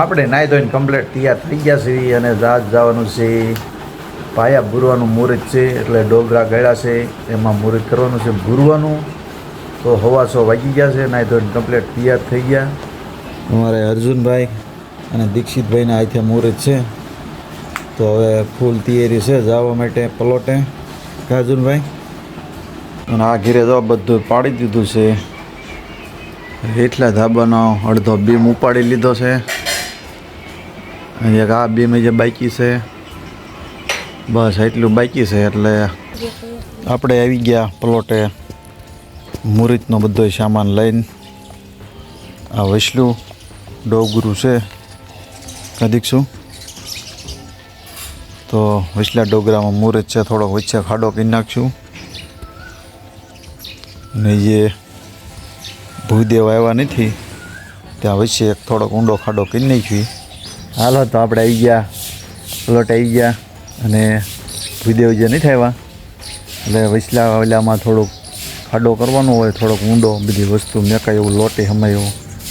આપણે નાહી ધોઈને કમ્પ્લેટ તૈયાર થઈ ગયા છીએ અને જહાજ જવાનું છે. પાયા ભૂરવાનું મુહૂર્ત છે, એટલે ડોગરા ગળ્યા છે, એમાં મુહૂર્ત કરવાનું છે ભૂરવાનું તો હવા સો વાગી ગયા છે, નાહી ધોઈને કમ્પ્લેટ તૈયાર થઈ ગયા. અમારે અર્જુનભાઈ અને દીક્ષિતભાઈના હાથે મુહૂર્ત છે. તો હવે ફૂલ તૈયારી છે જવા માટે પલોટે. અર્જુનભાઈ અને આ ઘેરે જવા બધું પાડી દીધું છે. એટલા ધાબાનો અડધો બીમ ઉપાડી લીધો છે. અને એક આ બીમ જે બાકી છે. બસ એટલું બાકી છે એટલે આપણે આવી ગયા પ્લોટે મુહૂર્તનો બધો સામાન લઈને. આ વૈષ્ણુ ડોગરું છે. કદીક શું? તો વસલા ડોગરામાં મુહૂર્ત છે થોડોક વચ્ચે ખાડો કરી નાખશું. ને જે ભૂદેવ આવ્યા નથી, ત્યાં વચ્ચે એક થોડોક ઊંડો ખાડો કરી નાખી હાલો, તો આપણે આવી ગયા. પ્લોટ આવી ગયા અને ભૂદેવ જે નહીં થયા એટલે વચલા ઓલામાં થોડુંક ખાડો કરવાનો હોય, થોડોક ઊંડો, બધી વસ્તુ મેકાય એવું, લોટે હમાય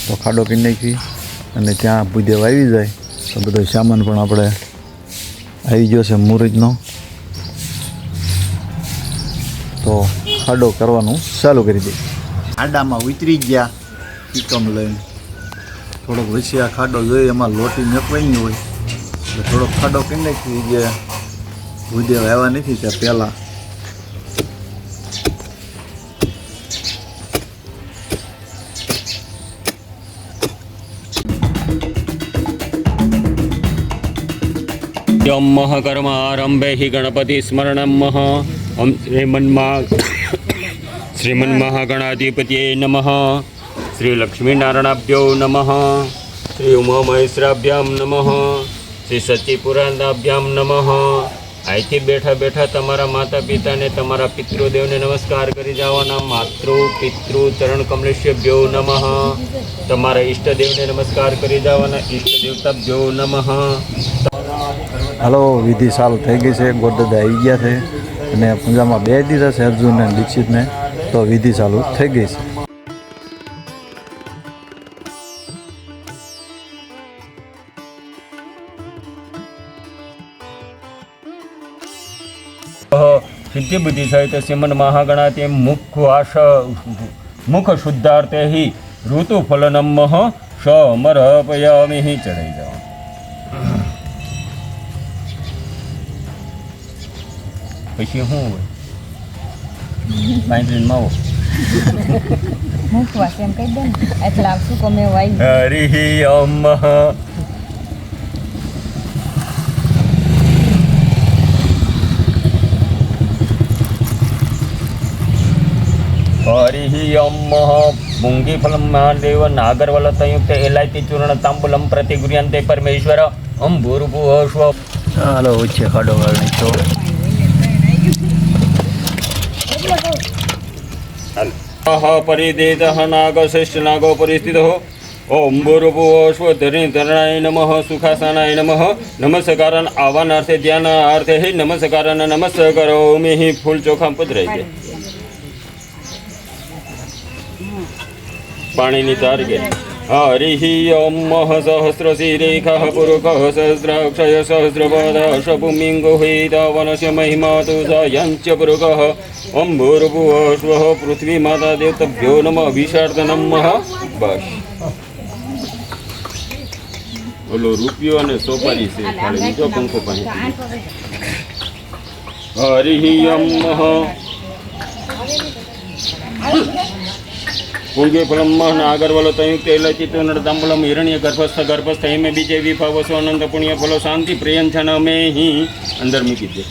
તો ખાડો કરી નાખી અને ત્યાં ભૂદેવ આવી જાય. તો બધો સામાન પણ આપણે આવી ગયો છે મુહૂર્તનો તો ખાડો કરવાનું ચાલુ કરી દઈએ. આડામાં ઉતરી ગયા, ટીકમ લઈને. થોડોક વસિયા ખાડો જોઈએ, એમાં લોટી મેકવાની હોય. એટલે થોડોક ખાડો કરી નાખી જે ભૂદેવ આવ્યા નથી ત્યાં પહેલાં. ઓમ કર્મ આરંભે હિ ગણપતિ સ્મરણમ શ્રીમન્મા શ્રીમન્મહાગણાધિપત્યે નમઃ. શ્રી લક્ષ્મીનારાયણાભ્યો નમઃ શ્રી ઉમા મહેશ્રાભ્યામ નમઃ શ્રી સચીપુરાનાભ્યામ નમઃ અહીંથી બેઠા બેઠા તમારા માતા પિતાને તમારા પિતૃદેવને નમસ્કાર કરી જવાના માતૃ પિતૃ ચરણ કમલેશ્વભ્યો નમઃ તમારા ઈષ્ટદેવને નમસ્કાર કરી જવાના ઈષ્ટદેવતાભ્યો નમઃ હલો, વિધિ સારું થઈ ગઈ છે. ગોડદા આવી ગયા છે. અને પૂજામાં બે દિવસ છે અર્જુન અને દીક્ષિતને. તો વિધિ ચાલુ થઈ ગઈ છે. સિદ્ધિ બુદ્ધિ સહિત શ્રીમન મહાગણાતે મુખ આશ મુખ શુદ્ધાર્થે હિ ઋતુ ફલનમ મહ સ અમરપયામિ ચડાઈ જાઓ પછી શું હોય પાંત્રીસમાં મુખવાસ એમ કહી દે ને એટલે આવશું કમે વાઈ હરિ અમ હરિ અમ પુંગીફલમ મહાદેવ નાગરવલતયુક્ત એલાયતી ચૂર્ણ તાંબુલમ પ્રતિગુર્યંતે પરમેશ્વર અમ ભૂરભુ અશ્વ. હાલો ઉચ્ચે ખાડો વાળી તો પરિદેતઃ નાગશ્રેષ્ઠ નાગો પરિસ્થિતઃ ઓમ ભૂર્ભુવસ્વધરી ધરણાય નમઃ સુખાસનાય નમઃ. નમસ્કારન આવાનાર્થે ધ્યાનાર્થે હિ નમસ્કારન નમસ્કારોમિ હિ ફૂલ ચોખા પધરાઈ જાય પાણીની તારગે હરિ ઓમ સહસ્રશિરેખઃ પુરુષઃ સહસ્રાક્ષય સહસ્રપદ શભૂમિંગો હિતાવનસ્ય મહિમા તુ સયંચ પુરુષઃ ઓમ ભૂર્ભુવ સ્વઃ પૃથ્વી માતા દેવતભ્યો નમ. વિશાર્દ નમઃ બસ ઓલો રૂપિયો અને સોપારી છે ખાલી બીજો પંખો પાસે હરિ ઓમ પૂર્ગે ફલમમાં નાગરવલો તયુક્ત એલચિત નરતાંબલમ હિરણ્ય ગર્ભસ્થ ગર્ભસ્થ હિમે બીજે વિભાવસો અનંત પુણ્ય ફલો શાંતિ પ્રિયંછન મે હિ. અંદર મૂકી દે.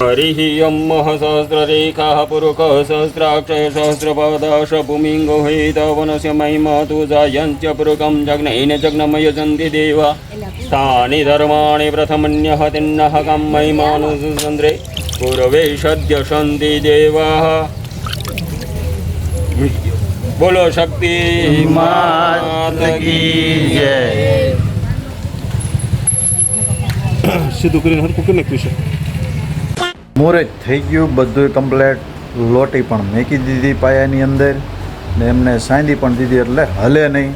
હરિ યમ સહસ્ર રેખા સહસ્રાક્ષ સહસ્રાક્ષય ભૂમિંગો હિતવનસ્ય મહિમા તુ જાયંત્ય પુરુકમ જગ્નૈન જગ્નમય જંતિ દેવા. તાની ધર્માણિ પ્રથમન્ય તિન્નઃ કામ મહિમાનુસંદ્રે પૂર્વે સદ્ય સંતિ દેવા. બોલો શક્તિ જય. સીધું કરીને હરકું કરી નાખ્યું છે. મુહૂર્ત થઈ ગયું બધું કમ્પ્લેટ લોટી પણ મેકી દીધી પાયાની અંદર ને એમને સાંધી પણ દીધી એટલે હલે નહીં.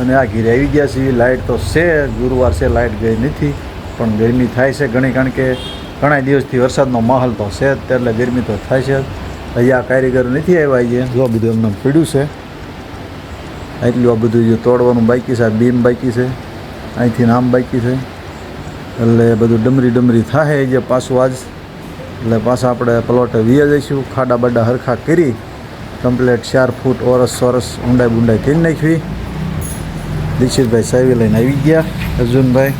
અને આ ઘીરે આવી ગયા છે લાઇટ તો છે ગુરુવાર છે લાઇટ ગઈ નથી પણ ગરમી થાય છે ઘણી કારણ કે ઘણા દિવસથી વરસાદનો માહોલ તો છે જ તે એટલે ગરમી તો થાય છે જ. અહીંયા કારીગર નથી આવ્યા અહીંયા. જો બધું એમને પીડ્યું છે. એટલું આ બધું જે તોડવાનું બાકી છે, આ બીમ બાકી છે, અહીંથી નામ બાકી છે. એટલે બધું ડમરી ડમરી થાય જે પાછું આજ. એટલે પાછા આપણે પ્લોટે વીએ જઈશું, ખાડા બાડા હરખા કરી કમ્પ્લેટ ચાર ફૂટ ઓરસ સોરસ ઊંડાઈ બુંડાઈ કરી નાખવી. દીક્ષિતભાઈ સાહેબી લઈને આવી ગયા, અર્જુનભાઈ.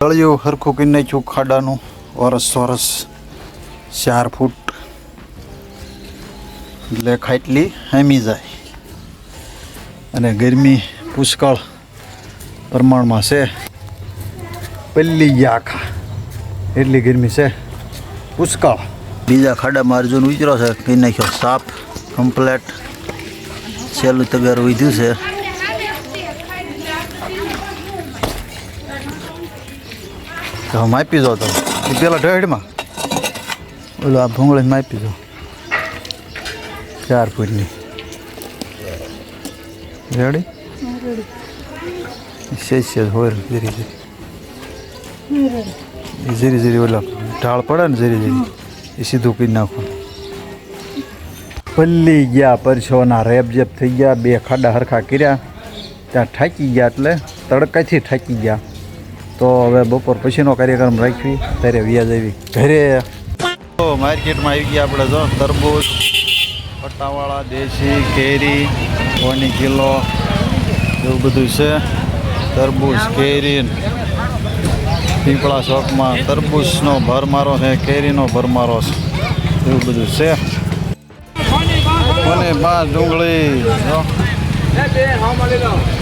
તળિયું હરખું કરી નાખ્યું ખાડાનું, ઓરસ સોરસ ચાર ફૂટ. એટલે ખાટલી હેમી જાય. અને ગરમી પુષ્કળ પ્રમાણમાં છે. પલ્લી ગયા આખા એટલી ગરમી છે. પુષ્કળ. બીજા ખાડામાં અર્જુન ઉતરો છે. કહી નાખ્યો, સાપ કમ્પ્લેટ છેલ્લું તગાર ઉધ્યું છે. તો માપી દો તમે એ પેલા ઢેડમાં ઓલો આ ભૂંગળી માપી દો ચાર ફૂટની. રેડી સેજ સેજ હોય ધીરે ધીરે ધીરે ધીરે ઓલા ઢાળ પડે ને ધીરે ધીરે એ સીધું કરી નાખો પલ્લી ગયા પરસોના રેપ જેપ થઈ ગયા બે ખાડા હરખા કર્યા. ત્યાં ઠાકી ગયા એટલે તડકાથી ઠાકી ગયા. તો હવે બપોર પછીનો કાર્યક્રમ રાખવી. ત્યારે વ્યાજ આવી. ઘરે. તો માર્કેટમાં આવી ગયા આપણે જો તરબૂચ. પટ્ટાવાળા, દેશી, કેરી, કોની કિલો, એવું બધું છે. તરબૂચ, કેરી, પીપળા શોખમાં તરબૂચનો ભરમારો છે, કેરીનો ભરમારો છે, એવું બધું છે. અને બા ડુંગળી? જો.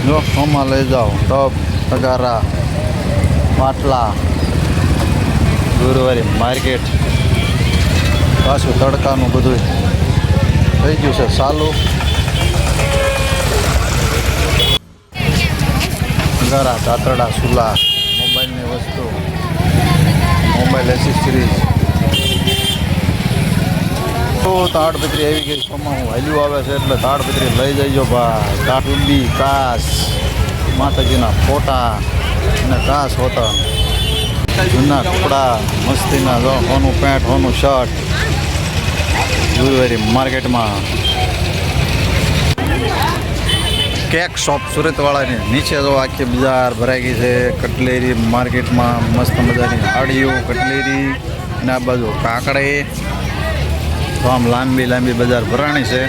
જો, આમાં લઈ જાઓ. ટપ અગારા પાટલા, ગુરુવારી માર્કેટ. પાછું તડકાનું બધું થઈ ગયું છે સાલું. ગરા દાતરડા, સુલા, મોબાઈલની વસ્તુ. મોબાઈલ એસેસરીઝ તો તાડપત્રી આવી ગઈ સોમાં હું હાલ્યું આવે છે એટલે તાડપત્રી લઈ જઈજો ભાઈ. કાટુંબી કાસ, માતાજીના ફોટા અને કાસ હોતા. જૂના કપડા, મસ્તીના જો, હોનું પેન્ટ, હોનું શર્ટ. ગુરુવારી માર્કેટમાં. કેક શોપ સુરતવાળાની. નીચે જો આખી બજાર ભરાઈ ગઈ છે. કટલેરી માર્કેટમાં મસ્ત મજાની સાડીઓ કટલેરી અને આ બાજુ કાકડે. તો આમ લાંબી લાંબી બજાર ભરાણી છે.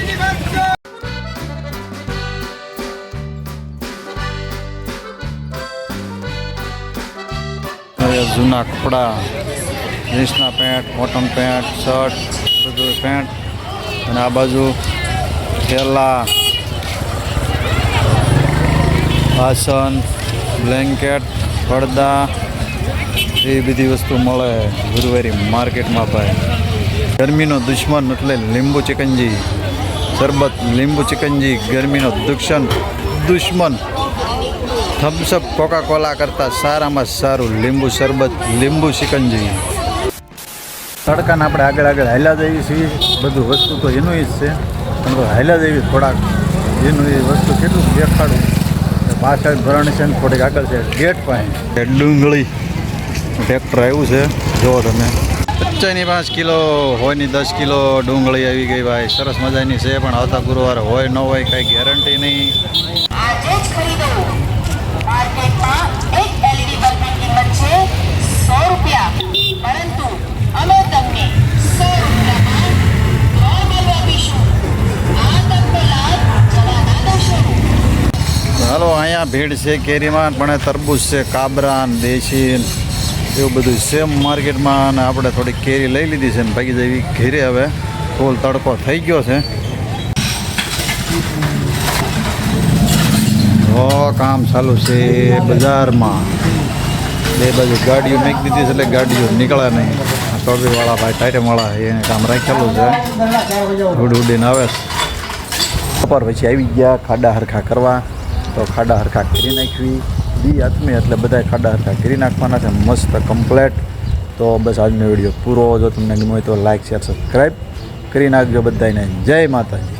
જૂના કપડાં, જીન્સના પેન્ટ, કોટન પેન્ટ, શર્ટ બધું પેન્ટ અને આ બાજુ થેલા આસન, બ્લેન્કેટ, પડદા, એ બધી વસ્તુ મળે ગુરુવારી માર્કેટમાં ભાઈ. ગરમીનો દુશ્મન એટલે લીંબુ ચિકનજી. શરબત, લીંબુ ચિકનજી, ગરમીનો દુશ્મન દુશ્મન. થમ્સઅપ કોકા કોલા કરતાં સારામાં સારું લીંબુ શરબત, લીંબુ ચિકનજી. તડકાને આપણે આગળ આગળ હાલ્યા જઈએ છીએ. બધું વસ્તુ તો એનું જ છે. પણ હાલ્યા જઈએ થોડાક. એનું એ વસ્તુ કેટલું દેખાડું. પાછળ ભરણ છે ને થોડીક આગળ છે. ગેટ પાસે. ડુંગળી. ટ્રેક્ટર આવ્યું છે. જુઓ તમે. પચાસની પાંચ કિલો હોયની દસ કિલો ડુંગળી આવી ગઈ ભાઈ. સરસ મજાની છે પણ આવતા ગુરુવારે હોય ન હોય કાંઈ ગેરંટી નહીં. ભીડ છે, કેરીમાં પણ તરબૂચ છે કાબરા ને દેશી ને એવું બધું છે માર્કેટમાં અને આપણે થોડી કેરી લઈ લીધી છે ને ભાગી જવી ઘેરે હવે ફૂલ તડકો થઈ ગયો છે. ઓ કામ ચાલુ છે બજારમાં. બે બાજુ ગાડીઓ મેક દીધી છે એટલે ગાડીઓ નીકળે નહીં. આ ટોપીવાળા ભાઈ ટાઈટમવાળા એને કામ રાખેલું છે. ઉડ ઉડીને આવે. છે બપોર પછી આવી ગયા, ખાડા હરખા કરવા. તો ખાડા હરખા કરી નાખવી. બી આત્મી એટલે બધા ખાડા હરખા કરી નાખવાના છે. મસ્ત કમ્પ્લેટ તો બસ આજનો વીડિયો પૂરો. જો તમને ગમ્યો હોય તો લાઈક શેર સબસ્ક્રાઈબ કરી નાખજો બધાને જય માતાજી.